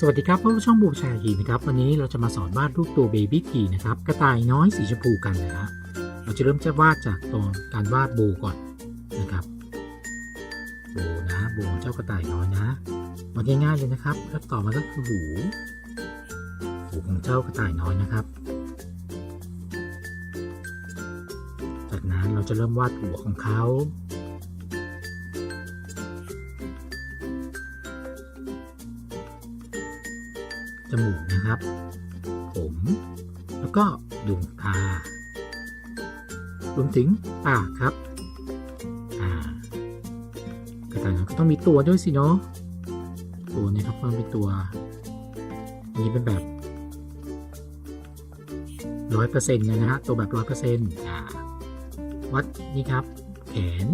สวัสดีครับพบกับช่องบูชาฮีนะครับวันนี้เราจะมาสอนวาดรูปตัวเบบี้ทีนะครับกระต่ายน้อยสีชมพูกันนะฮะเราจะเริ่มจะวาดจากตัวการวาดโบก่อนนะครับโบนะโบของเจ้ากระต่ายน้อยนะวาดง่ายๆเลยนะครับแล้วต่อมาก็คือหูหูของเจ้ากระต่ายน้อยนะครับ จากนั้นเราจะเริ่มวาดหัวของเขา จมูกนะครับ ผม แล้วก็ดวงตารวมถึงปากครับอ่ากระต่ายน้อยก็ต้องมีตัวด้วยสิเนาะตัวนี้ครับมันเป็นตัวอันนี้เป็นแบบร้อยเปอร์เซ็นต์เลยนะฮะตัวแบบร้อยเปอร์เซ็นต์วัดนี่ครับ แขน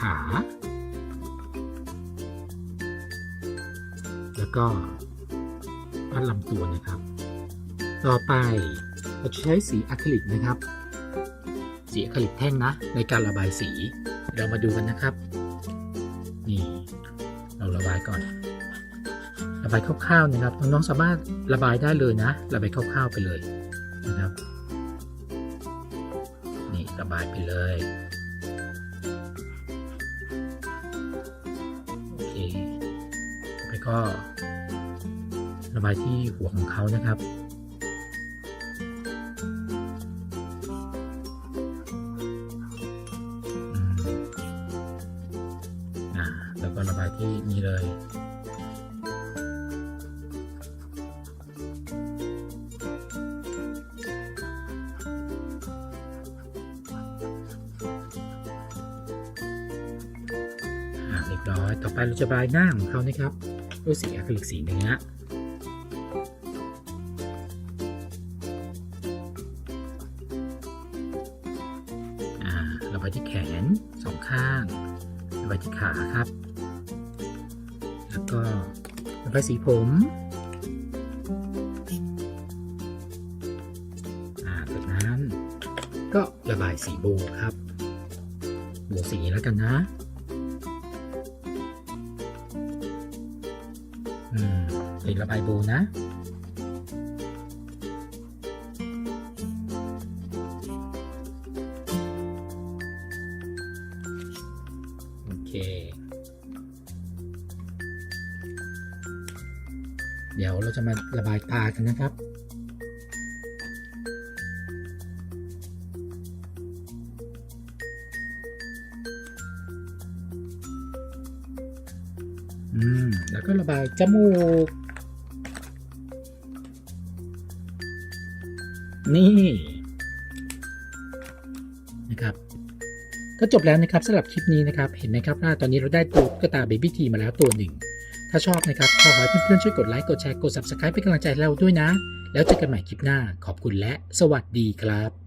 ขา แล้วก็ปั้นลำตัวนะครับ ต่อไปเราจะใช้สีอะคริลิกนะครับ สีอะคริลิกแท่งนะ ในการระบายสีเรามาดูกันนะครับ นี่ เราระบายก่อน ระบายคร่าวๆนะครับน้องๆสามารถระบายได้เลยนะ ระบายคร่าวๆไปเลยนะครับ นี่ระบายไปเลยโอเคแล้วก็ ระบายที่หัวของเขานะครับแล้วก็ระบายที่นี่เลยเรียบร้อย ต่อไปเราจะระบายหน้าของเขานะครับ ด้วยสีอะคริลิกสีเนื้อ ระบายที่แขนสองข้างระบายที่ขาครับ แล้วก็ระบายสีผมจากนั้นก็ระบายสีโบครับโบสีแล้วกันนะอืมสีระบายโบนะ เค เดี๋ยวเราจะมาระบายตากันนะครับอืมแล้วก็ระบายจมูก นี่ นะครับ ก็จบแล้วนะครับสำหรับคลิปนี้นะครับ เห็นไหมครับว่าตอนนี้เราได้ตัวตุ๊กตาเบบี้ทีมาแล้วตัวหนึ่ง ถ้าชอบนะครับขอให้เพื่อนๆช่วยกดไลค์กดแชร์กด subscribe เป็นกำลังใจเราด้วยนะ แล้วเจอกันใหม่คลิปหน้าขอบคุณและ สวัสดีครับ